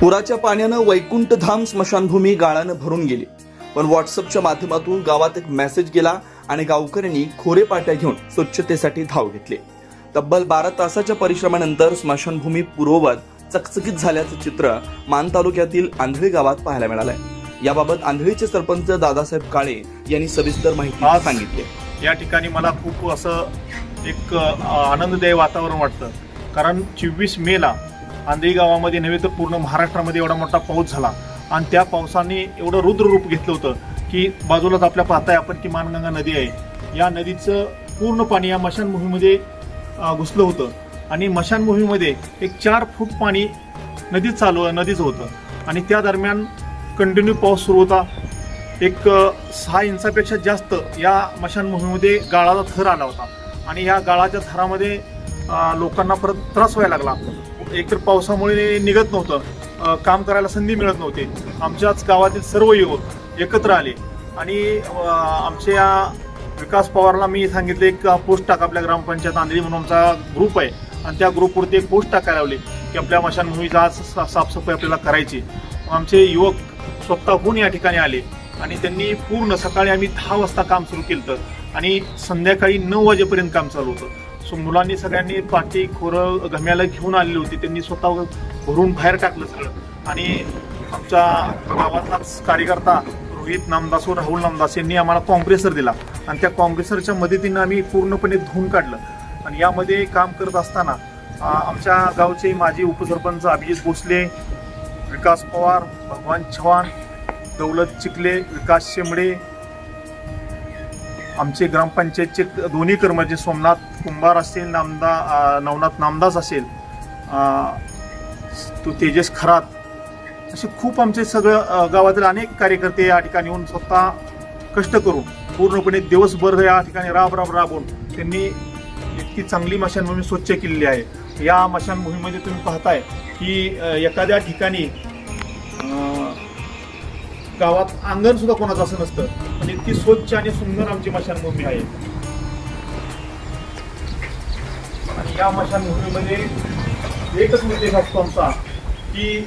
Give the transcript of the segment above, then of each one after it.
पुराच्या पाण्यानं वैकुंठधाम स्मशानभूमी गाळानं भरून गेली. पण व्हॉट्सअपच्या माध्यमातून गावात एक मेसेज गेला आणि गावकऱ्यांनी खोरे पाट्या घेऊन स्वच्छतेसाठी धाव घेतली. तब्बल बारा तासाच्या परिश्रमानंतर स्मशानभूमी पूर्ववत चकचकीत झाल्याचं चित्र मान तालुक्यातील आंधळी गावात पाहायला मिळालंय. याबाबत आंधळीचे सरपंच दादासाहेब काळे यांनी सविस्तर माहिती सांगितली. या ठिकाणी मला खूप असं एक आनंददायी वातावरण वाटतं. कारण चोवीस मेला आंधळी गावामध्ये नव्हे तर पूर्ण महाराष्ट्रामध्ये एवढा मोठा पाऊस झाला. आणि त्या पावसाने एवढं रुद्र रूप घेतलं होतं की बाजूलाच आपल्या पाहताय आपण की मानगंगा नदी आहे. या नदीचं पूर्ण पाणी या मशानभूमीमध्ये घुसलं होतं. आणि मशानभूमीमध्ये एक चार फूट पाणी नदीत चालू नदीचं होतं. आणि त्या दरम्यान कंटिन्यू पाऊस सुरू होता. एक सहा इंचापेक्षा जास्त या मशानभूमीमध्ये गाळाचा थर आला होता. आणि या गाळाच्या थरामध्ये लोकांना परत त्रास व्हायला लागला. एकतर पावसामुळे निघत नव्हतं. काम करायला संधी मिळत नव्हती. आमच्याच गावातील सर्व युवक एकत्र आले. आणि आमच्या आमच्या विकास पवारला मी सांगितले एक पोस्ट टाक आपल्या ग्रामपंचायत आंधळी म्हणून आमचा ग्रुप आहे. आणि त्या ग्रुपवरती एक पोस्ट टाकायला लावली की आपल्या मशानभूमीचा आज सा- साफसफाई आपल्याला करायची. मग आमचे युवक स्वतःहून या ठिकाणी आले आणि त्यांनी पूर्ण सकाळी आम्ही दहा वाजता काम सुरू केलं होतं. आणि संध्याकाळी नऊ वाजेपर्यंत काम चालू होतं. मुलांनी सगळ्यांनी पाठी खोरं घम्याला घेऊन आलेली होती. त्यांनी स्वतः भरून बाहेर टाकलं सगळं. आणि आमच्या गावातलाच कार्यकर्ता रोहित नामदास व राहुल नामदास यांनी आम्हाला कॉम्प्रेसर दिला. आणि त्या कॉम्प्रेसरच्या मदतीनं आम्ही पूर्णपणे धुवून काढलं. आणि यामध्ये काम करत असताना आमच्या गावचे माजी उपसरपंच अभिजित भोसले विकास पवार भगवान चव्हाण दौलत चिखले विकास शेंबडे आमचे ग्रामपंचायतचे दोन्ही कर्मचारी सोमनाथ कुंभार असेल नामदा नवनाथ नामदास असेल तो तेजस खरात असे खूप आमचे सगळं गावातील अनेक कार्यकर्ते या ठिकाणी येऊन स्वतः कष्ट करून पूर्णपणे दिवसभर या ठिकाणी राब राब राबून त्यांनी इतकी चांगली मशानभूमी स्वच्छ केलेली आहे. या मशानभूमीमध्ये तुम्ही पाहताय की एखाद्या ठिकाणी गावात अंगण सुद्धा कोणाचं असं नसतं. पण इतकी स्वच्छ आणि सुंदर आमची मशानभूमी आहे. आणि या मशानभूमीमध्ये एकच उद्देश असतो आमचा की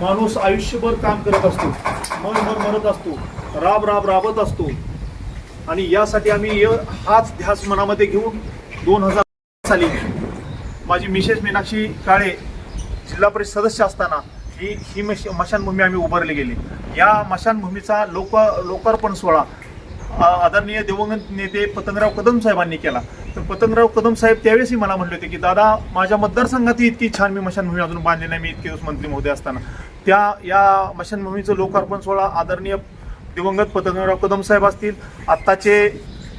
माणूस आयुष्यभर काम करत असतो मन मन म्हणत असतो राब राब राबत असतो. आणि यासाठी आम्ही हाच ध्यास मनामध्ये घेऊन दोन हजार साली माझी मिसेस मीनाक्षी काळे जिल्हा परिषद सदस्य असताना ही ही मश मशानभूमी आम्ही उभारली गेली. या मशानभूमीचा लोक लोकार्पण सोहळा आदरणीय दिवंगत नेते पतंगराव कदम साहेबांनी केला. तर पतंगराव कदम साहेब त्यावेळेसही मला म्हटले होते की दादा माझ्या मतदारसंघातही इतकी छान मी मशानभूमी अजून बांधली नाही मी इतके दिवस मंत्री महोदय असताना. त्या या मशानभूमीचं लोकार्पण सोहळा आदरणीय दिवंगत पतंगराव कदम साहेब असतील. आत्ताचे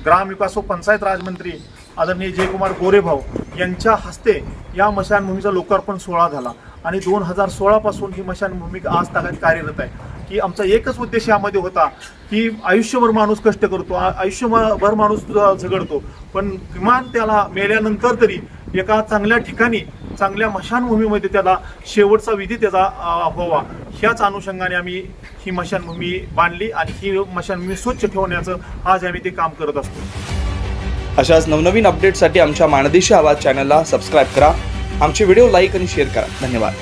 ग्रामविकास व पंचायत राजमंत्री आदरणीय जयकुमार गोरेभाऊ यांच्या हस्ते या मशानभूमीचा लोकार्पण सोहळा झाला. आणि दोन हजार सोळापासून ही मशानभूमी आज तागात कार्यरत आहे. की आमचा एकच उद्देश यामध्ये होता की आयुष्यभर माणूस कष्ट करतो आयुष्यभर माणूस झगडतो. पण किमान त्याला मेल्यानंतर तरी एका चांगल्या ठिकाणी चांगल्या मशानभूमीमध्ये त्याला शेवटचा विधी त्याचा व्हावा. ह्याच अनुषंगाने आम्ही ही मशानभूमी बांधली आणि ही मशानभूमी स्वच्छ ठेवण्याचं आज आम्ही ते काम करत असतो. अशाच नवनवीन अपडेटसाठी आमच्या माणदेशी आवाज चॅनलला सबस्क्राईब करा. आमचे व्हिडिओ लाईक आणि शेअर करा. धन्यवाद.